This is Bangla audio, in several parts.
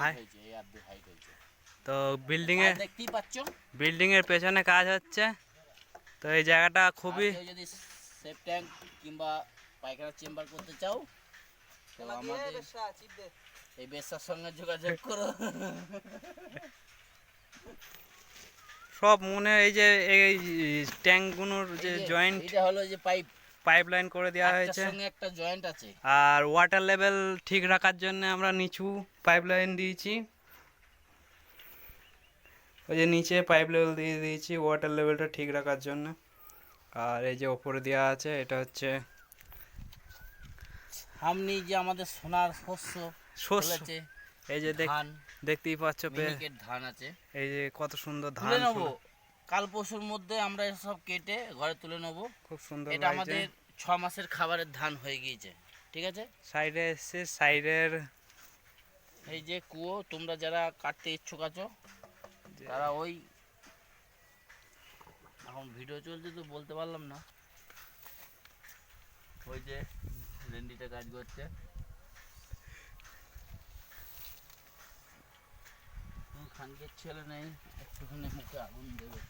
হাই হয়েছে এই অর্ধেক হাইট হয়েছে তো বিল্ডিং এর দেখতেই পাচ্ছ বিল্ডিং এর পেছনে কাজ হচ্ছে তো এই জায়গাটা খুবই যদি সেফ ট্যাঙ্ক কিংবা পায়খানা চেম্বার করতে চাও তো আমাদের এই বেসার সঙ্গে যোগাযোগ করো সব মনে এই যে এই ট্যাঙ্কগুলোর যে, জয়েন্ট এটা হলো যে পাইপ পাইপ লাইন করে দেওয়া হয়েছে। সঙ্গে একটা জয়েন্ট আছে। আর ওয়াটার লেভেল ঠিক রাখার জন্য আমরা নিচু পাইপ লাইন দিয়েছি। ওই যে নিচে পাইপ লেভেল দিয়ে দিয়েছি ওয়াটার লেভেলটা ঠিক রাখার জন্য। আর এই যে ওপরে দেওয়া আছে এটা হচ্ছে সামনে যে আমাদের সোনার শস্য শস্য। এই যে দেখ দেখতেই পাচ্ছ ধান আছে। এই যে কত সুন্দর ধান। কাল পরশুর মধ্যে আমরা সব কেটে ঘরে তুলে নেব। খুব সুন্দর এটা আমাদের ছ মাসের খাবারের ধান হয়ে গিয়েছে ঠিক আছে? সাইডে এসছে সাইডের এই যে কুয়ো তোমরা যারা কাটতে ইচ্ছুক আছো তারা ওই এখন ভিডিও চলছে তো বলতে পারলাম না। ওই যে রেন্ডিটা কাজ করছে। খানকের ছেলে নেই, একটুখানি মুখে আগুন দেবে।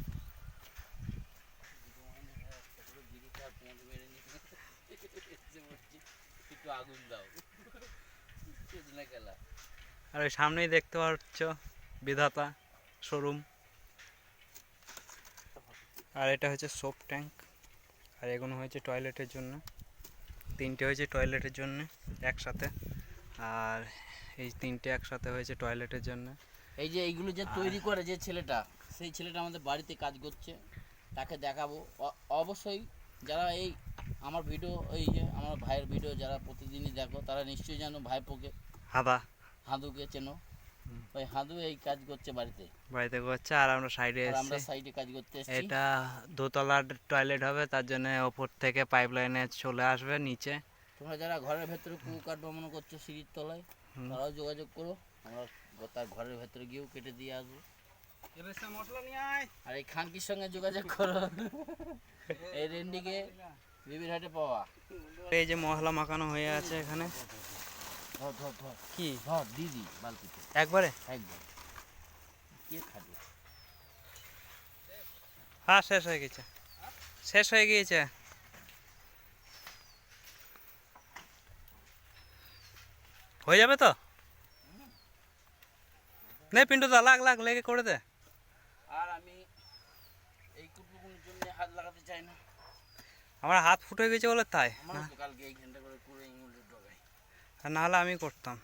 একটু আগুন দাও আর ওই সামনেই দেখতে পাচ্ছ বিধাতা শোরুম। আর এটা হচ্ছে সোপ ট্যাঙ্ক, আর এগুলো হয়েছে টয়লেটের জন্য। তিনটে হয়েছে টয়লেটের জন্য একসাথে, আর এই তিনটে একসাথে হয়েছে টয়লেটের জন্য। এই যে এইগুলো যে তৈরি করে যে ছেলেটা সেই ছেলেটা আমাদের বাড়িতে কাজ করছে তাকে দেখাবো। অবশ্যই যারা এই আমার ভিডিও এই যে আমার ভাইয়ের ভিডিও যারা প্রতিদিনই দেখো তারা নিশ্চয়ই জানো ভাইপোকে। হাবা হাঁদুকে চেনো। ওই হাঁদু এই কাজ করছে বাড়িতে। বাড়িতে করছে আর আমরা সাইডে আমরা সাইডে কাজ করতে এসেছি। এটা দোতলার টয়লেট হবে তার জন্য ওপর থেকে পাইপ লাইনে চলে আসবে নিচে। তোমরা যারা ঘরের ভেতরে কুয়ো ভ্রমণ করছ সিঁড়ির তলায়। তারাও যোগাযোগ করো আমরা গ- তার ঘরের ভেতরে গিয়েও কেটে দিয়ে আসব। আর এই খানকির সঙ্গে যোগাযোগ করো। এই রেন্ডিকে বিবির হাটে পাওয়া। এই যে মশলা মাখানো হয়ে আছে এখানে। ধর ধর ধর। কি? ধর দিদি বালতিতে। একবারে? একদম। কে খাবে? হ্যাঁ শেষ হয়ে গেছে। শেষ হয়ে গিয়েছে। হয়ে যাবে তো? নে পিন্টু দা লাগ লাগ লেগে করে দে। আর আমি এই কুটুকুনির জন্য হাত লাগাতে চাই না। আমার হাত ফুটে গেছে বলে তাই কালকে এই ঘণ্টা করে করে ইংলিশ ডগাই আর না হলে আমি করতাম।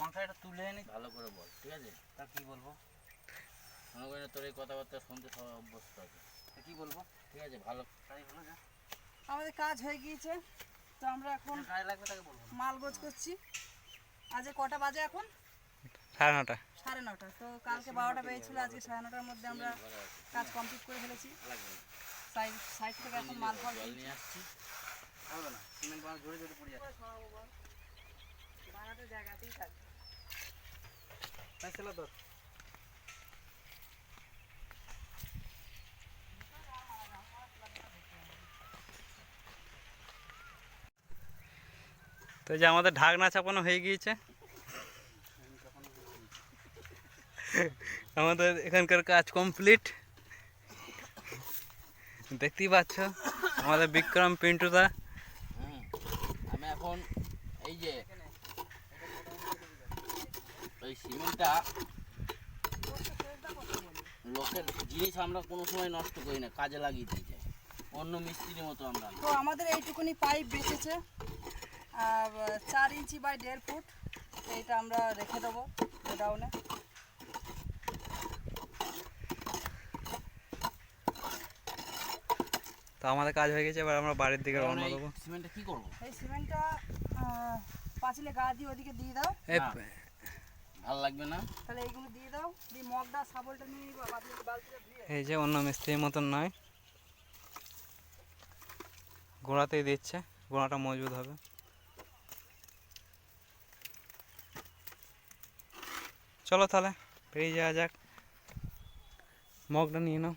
মাথাটা তুলে এনে ভালো করে বল ঠিক আছে? তা কি বলব? মনে করি না তোর এই কথাবার্তা শুনতে সবাই অভ্যস্ত আছে। কি বলব? ঠিক আছে ভালো। তাই ভালো যা। আমাদের কাজ হয়ে গিয়েছে। তো আমরা এখন গায়ে লাগবে তাকে বলব। মাল গোছ করছি। আজ কটা বাজে এখন? সাড়ে নটা। সাড়ে নটা। তো কালকে বারোটা বেজেছিল আজকে সাড়ে নটার মধ্যে আমরা কাজ কমপ্লিট করে ফেলেছি। সাইড সাইড থেকে এখন মাল ফাল নিয়ে আসছি। হবে না। সিমেন্ট বানা ঝরে ঝরে পড়ে যাচ্ছে। বানাতে জায়গাতেই থাকবে। তো এই যে আমাদের ঢাকনা চাপানো হয়ে গিয়েছে। আমাদের এখানকার কাজ কমপ্লিট দেখতেই পাচ্ছ আমাদের বিক্রম পিন্টুদা। আমি এখন এই যে এই সিমেন্টটা লোকের জিনিস আমরা কোনো সময় নষ্ট করি না কাজে লাগিয়ে দিই। অন্য মিস্ত্রির মতো আমরা। তো আমাদের এইটুকুনি পাইপ বেঁচেছে। চার ইঞ্চি বাই দেড় ফুট এইটা আমরা রেখে দেবো গোডাউনে। তো আমাদের কাজ হয়ে গেছে এবার আমরা বাড়ির দিকে রওনা দেবো। সিমেন্টটা কি করব? এই সিমেন্টটা পাঁচিলে গা দিয়ে ওদিকে দিয়ে দাও। ভালো লাগবে না। তাহলে এইগুলো দিয়ে দাও দিয়ে মগটা শাবলটা নিয়ে নিবা বালতি- বালতিটা ধুয়ে। এই যে অন্য মিস্ত্রির মতন নয়। গোড়াতেই দিচ্ছে গোড়াটা মজবুত হবে। চলো তাহলে বেরিয়ে যাওয়া যাক মগটা নিয়ে নাও